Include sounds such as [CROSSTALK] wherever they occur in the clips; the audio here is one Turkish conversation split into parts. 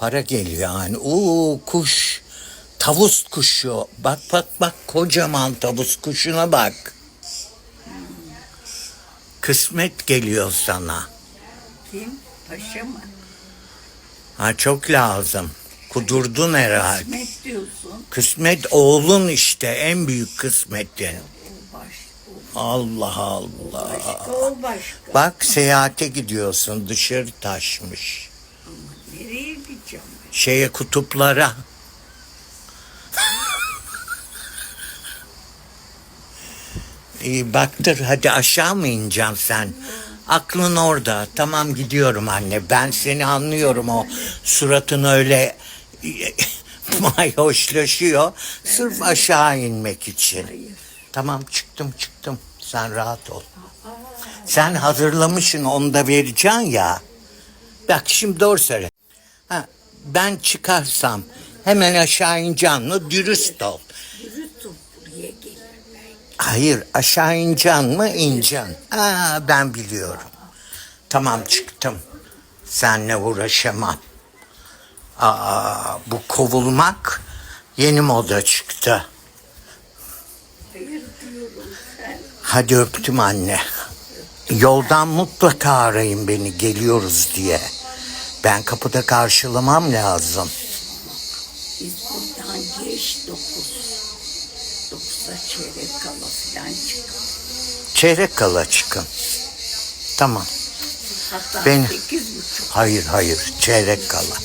Para geliyor yani. Oo kuş. Tavus kuşu. Bak bak bak kocaman tavus kuşuna bak. Kısmet geliyor sana. Kim? Paşa mı? Ha çok lazım. Kudurdun herhalde. Kısmet diyorsun. Kısmet oğlun işte en büyük baş, Allah Allah. başka, o başka. Bak seyahate gidiyorsun dışarı taşmış. Şeye kutuplara. İyi baktır hadi aşağı mı ineceksin sen? Aklın orada. Tamam gidiyorum anne. Ben seni anlıyorum o suratın öyle [LAUGHS] mayoşlaşıyor. Sırf aşağı inmek için. Tamam çıktım çıktım. Sen rahat ol. Sen hazırlamışsın onu da vereceksin ya. Bak şimdi doğru söyle. Ha, ben çıkarsam hemen aşağı mı? Dürüst ol. Dürüst ol buraya gelir. Hayır aşağı ineceksin mı? İneceksin. Aa, ben biliyorum. Tamam çıktım. Seninle uğraşamam. Aa, bu kovulmak yeni moda çıktı. Hayır diyorum sen. Hadi öptüm anne. Yoldan mutlaka arayın beni geliyoruz diye. Ben kapıda karşılamam lazım. Biz buradan geç dokuz. Dokuzda çeyrek kala falan çıkalım. Çeyrek kala çıkın. Tamam. Hatta Beni- sekiz buçuk. Hayır hayır çeyrek kala.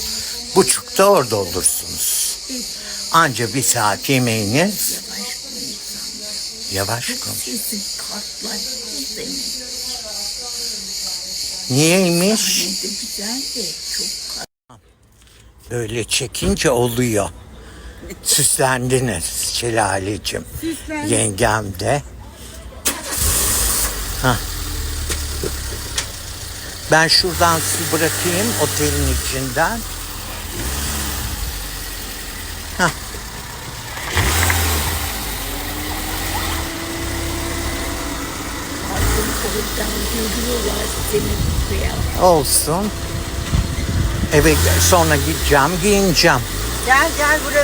Buçukta orada olursunuz. Anca bir saat yemeğini Yavaş konuş. Niyeymiş? Ne Böyle çekince oluyor. Süslendiniz Şelalecim. Süslendim. Yengem de. Hah. Ben şuradan su bırakayım otelin içinden. Hah. Olsun. Eve sonra gideceğim, giyineceğim. Gel gel burası